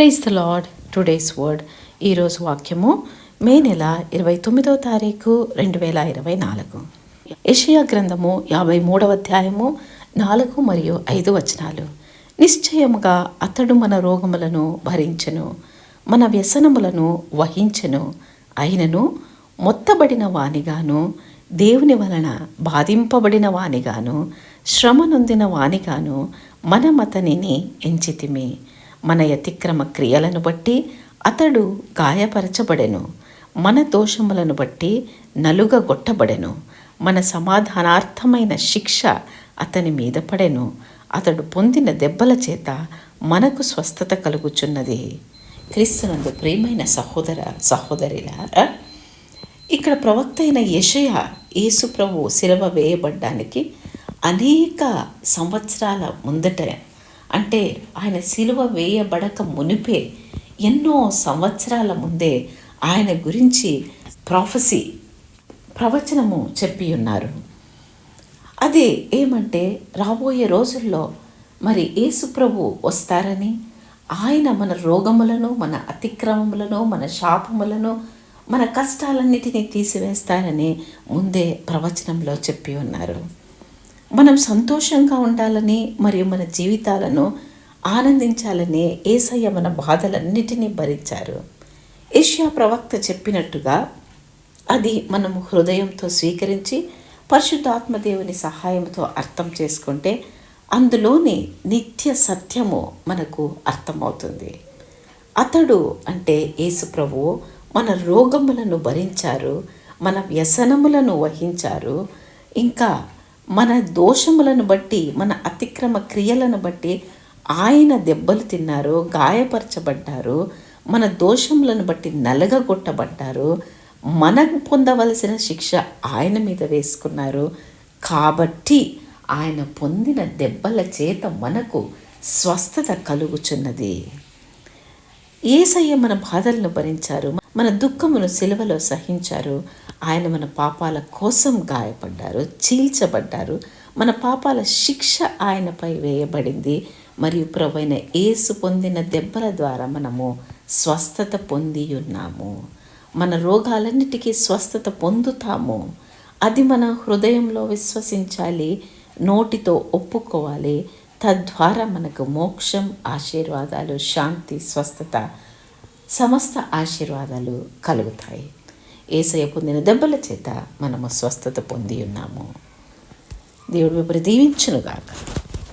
Praise the lord today's word ఈరోజు వాక్యము మే నెల ఇరవై తొమ్మిదవ తారీఖు రెండు వేల ఇరవై నాలుగు. ఏషియా గ్రంథము యాభై మూడవ అధ్యాయము నాలుగు మరియు ఐదు వచనాలు. నిశ్చయముగా అతడు మన రోగములను భరించెను మన వ్యసనములను వహించెను. అయినను మొత్తబడిన వానిగాను దేవుని వలన బాధింపబడిన వానిగాను శ్రమ నొందిన వానిగాను మనమతనిని ఎంచితిమి. మన అతిక్రమ క్రియలను బట్టి అతడు గాయపరచబడెను. మన దోషములను బట్టి నలుగగొట్టబడెను. మన సమాధానార్థమైన శిక్ష అతని మీద పడెను. అతడు పొందిన దెబ్బల చేత మనకు స్వస్థత కలుగుచున్నది. క్రీస్తునందు ప్రియమైన సహోదర సహోదరిలారా ఇక్కడ ప్రవక్త అయిన యషయ యేసుప్రభు శిలవ వేయబడ్డానికి అనేక సంవత్సరాల ముందట అంటే ఆయన శిలువ వేయబడక మునిపే ఎన్నో సంవత్సరాల ముందే ఆయన గురించి ప్రాఫసీ ప్రవచనము చెప్పి ఉన్నారు. అది ఏమంటే రాబోయే రోజుల్లో మరి యేసుప్రభు వస్తారని ఆయన మన రోగములను మన అతిక్రమములను మన శాపములను మన కష్టాలన్నిటినీ తీసివేస్తారని ముందే ప్రవచనంలో చెప్పి ఉన్నారు. మనం సంతోషంగా ఉండాలని మరియు మన జీవితాలను ఆనందించాలని ఏసయ్య మన బాధలన్నిటినీ భరించారు. ఏషియా ప్రవక్త చెప్పినట్టుగా అది మనం హృదయంతో స్వీకరించి పరిశుద్ధాత్మదేవుని సహాయంతో అర్థం చేసుకుంటే అందులోని నిత్య సత్యము మనకు అర్థమవుతుంది. అతడు అంటే యేసుప్రభువు మన రోగములను భరించారు మన వ్యసనములను వహించారు ఇంకా మన దోషములను బట్టి మన అతిక్రమ క్రియలను బట్టి ఆయన దెబ్బలు తిన్నారు గాయపరచబడ్డారు మన దోషములను బట్టి నలగగొట్టబడ్డారు మనం పొందవలసిన శిక్ష ఆయన మీద వేసుకున్నారు. కాబట్టి ఆయన పొందిన దెబ్బల చేత మనకు స్వస్థత కలుగుచున్నది. ఏసయ్య మన బాధలను భరించారు మన దుఃఖమును సిలువలో సహించారు. ఆయన మన పాపాల కోసం గాయపడ్డారు చీల్చబడ్డారు. మన పాపాల శిక్ష ఆయనపై వేయబడింది. మరియు ప్రభైన ఏసు పొందిన దెబ్బల ద్వారా మనము స్వస్థత పొంది ఉన్నాము మన రోగాలన్నిటికీ స్వస్థత పొందుతాము. అది మన హృదయంలో విశ్వసించాలి నోటితో ఒప్పుకోవాలి. తద్వారా మనకు మోక్షం ఆశీర్వాదాలు శాంతి స్వస్థత సమస్త ఆశీర్వాదాలు కలుగుతాయి. ఏసయ పొందిన దెబ్బల చేత మనము స్వస్థత పొంది ఉన్నాము. దేవుడు ఇప్పుడు దీవించునుగాక.